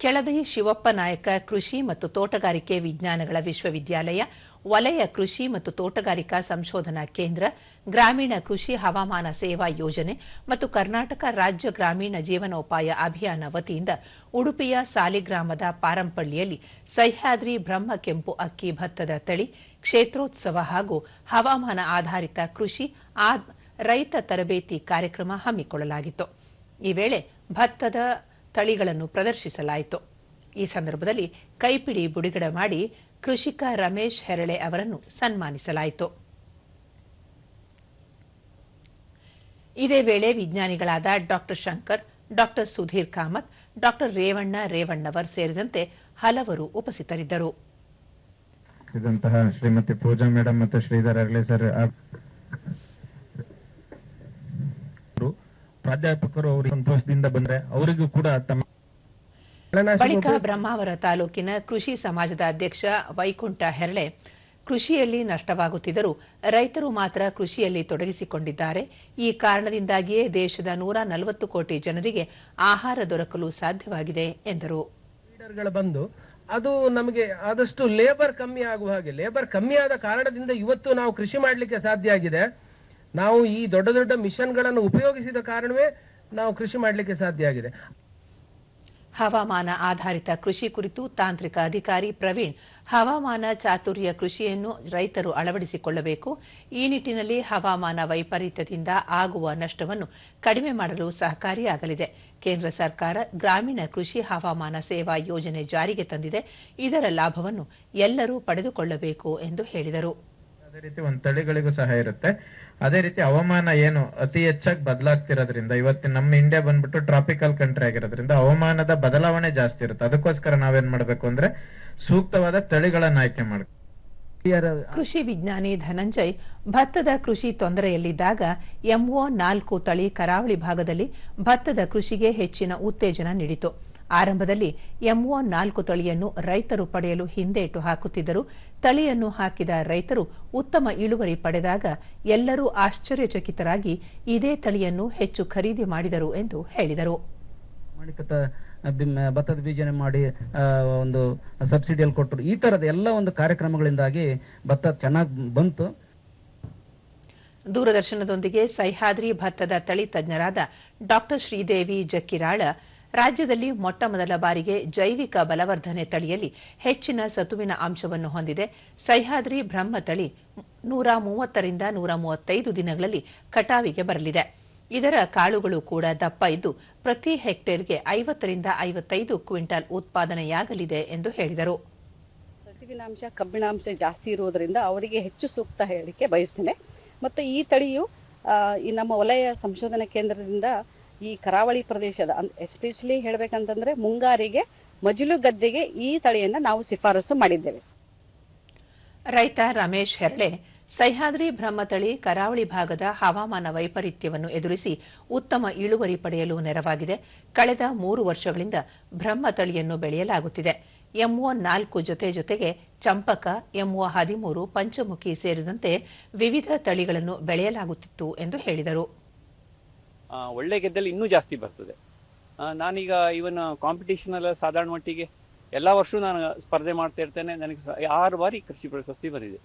ಕೆಳದಿ ಶಿವಪ್ಪ ನಾಯಕ ಕೃಷಿ ಮತ್ತು ತೋಟಗಾರಿಕೆ ವಿಜ್ಞಾನಗಳ ವಿಶ್ವವಿದ್ಯಾಲಯ, ವಲಯ ಕೃಷಿ ಮತ್ತು ತೋಟಗಾರಿಕಾ ಸಂಶೋಧನಾ ಕೇಂದ್ರ, ಗ್ರಾಮೀಣ ಕೃಷಿ ಹವಾಮಾನ ಸೇವಾ ಯೋಜನೆ ಮತ್ತು ಕರ್ನಾಟಕ ರಾಜ್ಯ ಗ್ರಾಮೀಣ ಜೀವನೋಪಾಯ ಅಭಿಯಾನ ವತಿಯಿಂದ ಉಡುಪಿಯ ಸಾಲಿಗ್ರಾಮದ ಪಾರಂಪಳ್ಳಿಯಲ್ಲಿ ಸಹ್ಯಾದ್ರಿ ಬ್ರಹ್ಮ ಕೆಂಪು ಅಕ್ಕಿ ಭತ್ತದ ತಳಿ, ಕ್ಷೇತ್ರೋತ್ಸವ ಹಾಗೂ ಹವಾಮಾನ ಆಧಾರಿತ ಕೃಷಿ ರೈತ ತರಬೇತಿ ಕಾರ್ಯಕ್ರಮ ಹಮ್ಮಿಕೊಳ್ಳಲಾಗಿತ್ತು. ಈ ವೇಳೆ ಭತ್ತದ ತಳಿಗಳನ್ನು ಪ್ರದರ್ಶಿಸಲಾಯಿತು. ಈ ಸಂದರ್ಭದಲ್ಲಿ ಕೈಪಿಡಿ ಬುಡಿಗಡ ಮಾಡಿ ಕೃಷಿಕ ರಮೇಶ್ ಹೆರಳೆ ಅವರನ್ನು ಸನ್ಮಾನಿಸಲಾಯಿತು. ಇದೇ ವೇಳೆ ವಿಜ್ಞಾನಿಗಳಾದ doctor Shankar, doctor Sudhir Kamath, doctor Revanna Revannavar ಸೇರಿದಂತೆ ಹಲವರು ಉಪಸ್ಥಿತರಿದ್ದರು. ಶ್ರೀಮತಿ ಪೂಜಾ ಮೇಡಮ್ ಮತ್ತು ಶ್ರೀಧರ್ ಸರ್ ಪ್ರಾಧ್ಯಾಪಕರು ಅವರು ಸಂತೋಷದಿಂದ ಬಂದ್ರೆ ಅವರಿಗೂ ಕೂಡ ತಮ್ಮ ಬಳಿಕ ಬ್ರಹ್ಮಾವರ ತಾಲೂಕಿನ ಕೃಷಿ ಸಮಾಜದ ಅಧ್ಯಕ್ಷ ವೈಕುಂಠ ಹೆರಳೆ ಕೃಷಿಯಲ್ಲಿ ನಷ್ಟವಾಗುತ್ತಿದ್ದರೂ ರೈತರು ಮಾತ್ರ ಕೃಷಿಯಲ್ಲಿ ತೊಡಗಿಸಿಕೊಂಡಿದ್ದಾರೆ. ಈ ಕಾರಣದಿಂದಾಗಿಯೇ ದೇಶದ ನೂರ ನಲವತ್ತು ಕೋಟಿ ಜನರಿಗೆ ಆಹಾರ ದೊರಕಲು ಸಾಧ್ಯವಾಗಿದೆ ಎಂದರು. ಬಂದು ಅದು ನಮಗೆ ಆದಷ್ಟು ಲೇಬರ್ ಕಮ್ಮಿ ಆಗುವ ಹಾಗೆ ಲೇಬರ್ ಕಮ್ಮಿ ಆದ ಕಾರಣದಿಂದ ಇವತ್ತು ನಾವು ಕೃಷಿ ಮಾಡಲಿಕ್ಕೆ ಸಾಧ್ಯ ಆಗಿದೆ. ನಾವು ಈ ದೊಡ್ಡ ದೊಡ್ಡ ಮಿಷನ್ಗಳನ್ನು ಉಪಯೋಗಿಸಿದ ಕಾರಣವೇ ನಾವು ಕೃಷಿ ಮಾಡಲಿಕ್ಕೆ ಸಾಧ್ಯ ಆಗಿದೆ. ಹವಾಮಾನ ಆಧಾರಿತ ಕೃಷಿ ಕುರಿತು ತಾಂತ್ರಿಕ ಅಧಿಕಾರಿ ಪ್ರವೀಣ್, ಹವಾಮಾನ ಚಾತುರ್ಯ ಕೃಷಿಯನ್ನು ರೈತರು ಅಳವಡಿಸಿಕೊಳ್ಳಬೇಕು. ಈ ನಿಟ್ಟಿನಲ್ಲಿ ಹವಾಮಾನ ವೈಪರೀತ್ಯದಿಂದ ಆಗುವ ನಷ್ಟವನ್ನು ಕಡಿಮೆ ಮಾಡಲು ಸಹಕಾರಿಯಾಗಲಿದೆ. ಕೇಂದ್ರ ಸರ್ಕಾರ ಗ್ರಾಮೀಣ ಕೃಷಿ ಹವಾಮಾನ ಸೇವಾ ಯೋಜನೆ ಜಾರಿಗೆ ತಂದಿದೆ. ಇದರ ಲಾಭವನ್ನು ಎಲ್ಲರೂ ಪಡೆದುಕೊಳ್ಳಬೇಕು ಎಂದು ಹೇಳಿದರು. ಅದೇ ರೀತಿ ಒಂದ್ ತಳಿಗಳಿಗೂ ಸಹ ಇರುತ್ತೆ. ಅದೇ ರೀತಿ ಹವಾಮಾನ ಏನು ಅತಿ ಹೆಚ್ಚಾಗಿ ಬದಲಾಗ್ತಿರೋದ್ರಿಂದ ಇವತ್ತಿನ ನಮ್ಮ ಇಂಡಿಯಾ ಬಂದ್ಬಿಟ್ಟು ಟ್ರಾಪಿಕಲ್ ಕಂಟ್ರಿ ಆಗಿರೋದ್ರಿಂದ ಹವಾಮಾನದ ಬದಲಾವಣೆ ಜಾಸ್ತಿ ಇರುತ್ತೆ. ಅದಕ್ಕೋಸ್ಕರ ನಾವೇನ್ ಮಾಡ್ಬೇಕು ಅಂದ್ರೆ ಸೂಕ್ತವಾದ ತಳಿಗಳನ್ನ ಆಯ್ಕೆ ಮಾಡ್ಬೇಕು ಕೃಷಿ ವಿಜ್ಞಾನಿ ಧನಂಜಯ್ ಭತ್ತದ ಕೃಷಿ ತೊಂದರೆಯಲ್ಲಿದ್ದಾಗ ಎಂಒ ನಾಲ್ಕು ತಳಿ ಕರಾವಳಿ ಭಾಗದಲ್ಲಿ ಭತ್ತದ ಕೃಷಿಗೆ ಹೆಚ್ಚಿನ ಉತ್ತೇಜನ ನೀಡಿತು. ಆರಂಭದಲ್ಲಿ ಎಂಒ ನಾಲ್ಕು ತಳಿಯನ್ನು ರೈತರು ಪಡೆಯಲು ಹಿಂದೇಟು ಹಾಕುತ್ತಿದ್ದರು. ತಳಿಯನ್ನು ಹಾಕಿದ ರೈತರು ಉತ್ತಮ ಇಳುವರಿ ಪಡೆದಾಗ ಎಲ್ಲರೂ ಆಶ್ಚರ್ಯಚಕಿತರಾಗಿ ಇದೇ ತಳಿಯನ್ನು ಹೆಚ್ಚು ಖರೀದಿ ಮಾಡಿದರು ಎಂದು ಹೇಳಿದರು. ಭತ್ತದ ಬೀಜನೆ ಮಾಡಿ ಒಂದು ಸಬ್ಸಿಡಿಯಲ್ಲಿ ಕೊಟ್ಟರು. ಈ ತರದ ಎಲ್ಲ ಒಂದು ಕಾರ್ಯಕ್ರಮಗಳಿಂದಾಗಿ ಭತ್ತ ಚೆನ್ನಾಗಿ ಬಂತು. ದೂರದರ್ಶನದೊಂದಿಗೆ ಸಹ್ಯಾದ್ರಿ ಭತ್ತದ ತಳಿ ತಜ್ಞರಾದ ಡಾಕ್ಟರ್ ಶ್ರೀದೇವಿ ಜಕ್ಕಿರಾಳ ರಾಜ್ಯದಲ್ಲಿ ಮೊಟ್ಟ ಮೊದಲ ಬಾರಿಗೆ ಜೈವಿಕ ಬಲವರ್ಧನೆ ತಳಿಯಲ್ಲಿ ಹೆಚ್ಚಿನ ಸತುವಿನ ಅಂಶವನ್ನು ಹೊಂದಿದೆ. ಸಹ್ಯಾದ್ರಿ ಬ್ರಹ್ಮ ತಳಿ ನೂರ ಮೂವತ್ತರಿಂದ ನೂರ ಮೂವತ್ತೈದು ದಿನಗಳಲ್ಲಿ ಕಟಾವಿಗೆ ಬರಲಿದೆ. ಇದರ ಕಾಳುಗಳು ಕೂಡ ದಪ್ಪ ಇದ್ದು ಪ್ರತಿ ಹೆಕ್ಟೇರ್ಗೆ ಐವತ್ತರಿಂದ ಐವತ್ತೈದು ಕ್ವಿಂಟಾಲ್ ಉತ್ಪಾದನೆಯಾಗಲಿದೆ ಎಂದು ಹೇಳಿದರು. ಸತುವಿನಾಂಶ, ಕಬ್ಬಿಣಾಂಶ ಜಾಸ್ತಿ ಇರುವುದರಿಂದ ಅವರಿಗೆ ಹೆಚ್ಚು ಸೂಕ್ತ ಹೇಳಲಿಕ್ಕೆ ಬಯಸ್ತೇನೆ. ಮತ್ತು ಈ ತಳಿಯು ಈ ನಮ್ಮ ವಲಯ ಸಂಶೋಧನಾ ಕೇಂದ್ರದಿಂದ ಈ ಕರಾವಳಿ ಪ್ರದೇಶದ ಎಸ್ಪೆಷಲಿ ಹೇಳಬೇಕಂತಂದ್ರೆ ಮುಂಗಾರಿಗೆ ಮಜಲು ಗದ್ದೆಗೆ ಈ ತಳಿಯನ್ನು ನಾವು ಶಿಫಾರಸು ಮಾಡಿದ್ದೇವೆ. ರೈತ ರಮೇಶ್ ಹೆರಳೆ, ಸಹ್ಯಾದ್ರಿ ಬ್ರಹ್ಮತಳಿ ಕರಾವಳಿ ಭಾಗದ ಹವಾಮಾನ ವೈಪರೀತ್ಯವನ್ನು ಎದುರಿಸಿ ಉತ್ತಮ ಇಳುವರಿ ಪಡೆಯಲು ನೆರವಾಗಿದೆ. ಕಳೆದ ಮೂರು ವರ್ಷಗಳಿಂದ ಬ್ರಹ್ಮತಳಿಯನ್ನು ಬೆಳೆಯಲಾಗುತ್ತಿದೆ. ಎಂಒ ನಾಲ್ಕು ಜೊತೆ ಜೊತೆಗೆ ಚಂಪಕ, ಎಂಒ ಹದಿಮೂರು, ಪಂಚಮುಖಿ ಸೇರಿದಂತೆ ವಿವಿಧ ತಳಿಗಳನ್ನು ಬೆಳೆಯಲಾಗುತ್ತಿತ್ತು ಎಂದು ಹೇಳಿದರು. ಒಳ್ಳೆ ಗೆದ್ದಲ್ಲಿ ಇನ್ನೂ ಜಾಸ್ತಿ ಬರ್ತದೆ. ನಾನೀಗ ಇವನ್ ಕಾಂಪಿಟೇಷನ್ ಎಲ್ಲ ಸಾಧಾರಣ ಮಟ್ಟಿಗೆ, ಎಲ್ಲ ವರ್ಷವೂ ನಾನು ಸ್ಪರ್ಧೆ ಮಾಡ್ತಾ ಇರ್ತೇನೆ. ನನಗೆ ಆರು ಬಾರಿ ಕೃಷಿ ಪ್ರಶಸ್ತಿ ಬಂದಿದೆ.